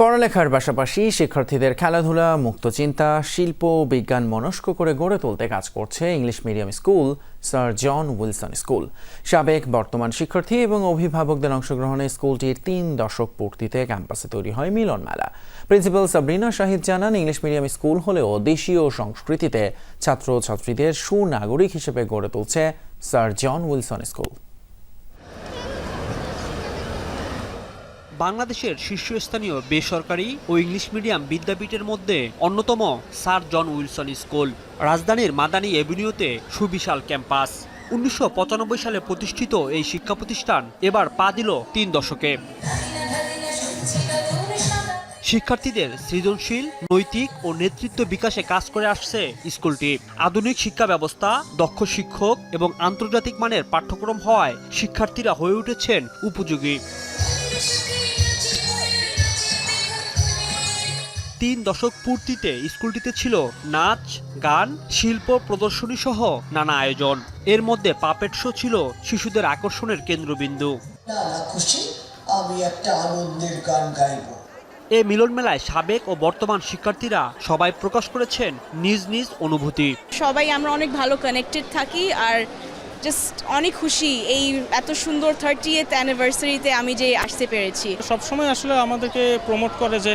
পড়ালেখার পাশাপাশি শিক্ষার্থীদের খেলাধুলা, মুক্ত চিন্তা, শিল্প বিজ্ঞান মনস্ক করে গড়ে তুলতে কাজ করছে English medium school, sir John Wilson school. সাবেক বর্তমান শিক্ষার্থী এবং অভিভাবকদের অংশগ্রহণে স্কুলটির তিন দশক পূর্তিতে ক্যাম্পাসে তৈরি হয় মিলন মেলা। প্রিন্সিপাল সাবরিনা শাহিদ জানান, ইংলিশ মিডিয়াম স্কুল হলেও দেশীয় সংস্কৃতিতে ছাত্র ছাত্রীদের সুনাগরিক হিসেবে গড়ে তুলছে স্যার জন উইলসন স্কুল। বাংলাদেশের শীর্ষস্থানীয় বেসরকারি ও ইংলিশ মিডিয়াম বিদ্যাপীঠের মধ্যে অন্যতম স্যার জন উইলসন স্কুল। রাজধানীর মাদানী এভিনিউতে সুবিশাল ক্যাম্পাস। উনিশশো পঁচানব্বই সালে প্রতিষ্ঠিত এই শিক্ষা প্রতিষ্ঠান এবার পা দিল তিন দশকে। শিক্ষার্থীদের সৃজনশীল, নৈতিক ও নেতৃত্ব বিকাশে কাজ করে আসছে স্কুলটি। আধুনিক শিক্ষা ব্যবস্থা, দক্ষ শিক্ষক এবং আন্তর্জাতিক মানের পাঠ্যক্রম হওয়ায় শিক্ষার্থীরা হয়ে উঠেছেন উপযোগী। তিন দশক পূর্তিতে স্কুলটিতে ছিল নাচ, গান, শিল্প, প্রদর্শনী সহ নানা আয়োজন। এর মধ্যে পাপেট শো ছিল শিশুদের আকর্ষণের কেন্দ্রবিন্দু। এ মিলন মেলায় সাবেক ও বর্তমান শিক্ষার্থীরা সবাই প্রকাশ করেছেন নিজ নিজ অনুভূতি। সবাই আমরা অনেক ভালো কানেক্টেড থাকি আর জাস্ট অনেক খুশি এই এত সুন্দর থার্টি এথ অ্যানিভার্সারিতে আমি যে আসতে পেরেছি। সবসময় আসলে আমাদেরকে প্রমোট করে যে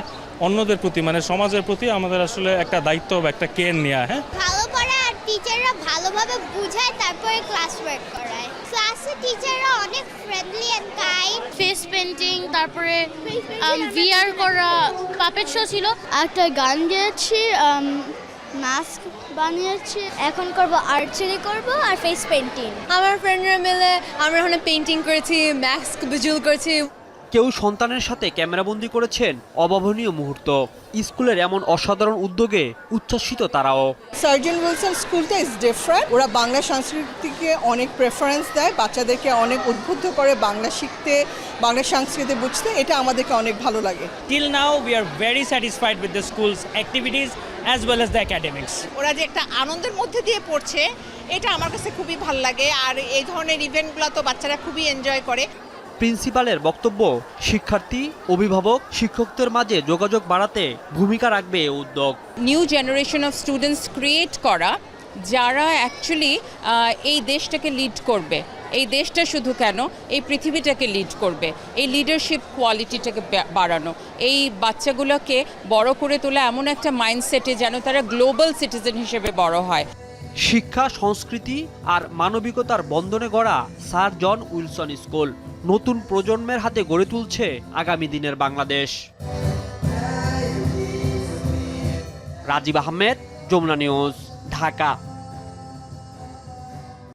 অন্যদের প্রতি মানে সমাজের প্রতি আমাদের আসলে একটা দায়িত্ব বা একটা কেয়ার নেওয়া হ্যাঁ? ভালো পড়া আর টিচাররা ভালোভাবে বুঝায় তারপরে ক্লাস ওয়ার্ক করায়। ক্লাসে টিচাররা অনেক friendly and kind face painting তারপরে ভিআর করা পাপেট শো ছিল। একটা গান গেয়েছি মাস্ক বানিয়েছি। এখন করব আর্চারি করব আর ফেস পেন্টিং আমার ফ্রেন্ডরা মিলে আমরা ওখানে পেন্টিং করেছি ম্যাক্স ভিজুয়াল করেছি। কেউ সন্তানের সাথে ক্যামেরাবন্দি করেছেন অভাবনীয় মুহূর্ত। স্কুলের এমন অসাধারণ উদ্যোগে উচ্ছ্বসিত তারাও। সার্জন উইলসন স্কুলটা ইজ ডিফারেন্ট ওরা বাংলা সংস্কৃতিকে অনেক প্রেফারেন্স দেয় বাচ্চাদেরকে অনেক উদ্বুদ্ধ করে বাংলা শিখতে বাংলা সংস্কৃতি বুঝতে। এটা আমাদেরকে অনেক ভালো লাগে। Till now we are very satisfied with the school's activities as well as the academics ওরা যে একটা আনন্দের মধ্যে দিয়ে পড়ছে এটা আমার কাছে খুবই ভালো লাগে। আর এই ধরনের ইভেন্টগুলো তো বাচ্চারা খুবই এনজয় করে। প্রিন্সিপালের বক্তব্য শিক্ষার্থী অভিভাবক শিক্ষকদের মাঝে যোগাযোগ বাড়াতে ভূমিকা রাখবে উদ্যোগ। New generation of students create করা যারা অ্যাকচুয়ালি এই দেশটাকে লিড করবে। এই দেশটা শুধু কেন? এই পৃথিবীটাকে লিড করবে। এই লিডারশিপ কোয়ালিটিটাকে বাড়ানো। এই বাচ্চাগুলোকে বড় করে তোলা এমন একটা মাইন্ডসেটে যেন তারা গ্লোবাল সিটিজেন হিসেবে বড় হয়। শিক্ষা, সংস্কৃতি আর মানবিকতার বন্ধনে গড়া স্যার জন উইলসন স্কুল নতুন প্রজন্মের হাতে গড়ে তুলছে আগামী দিনের বাংলাদেশ। রাজীব আহমেদ, যমুনা নিউজ, ঢাকা।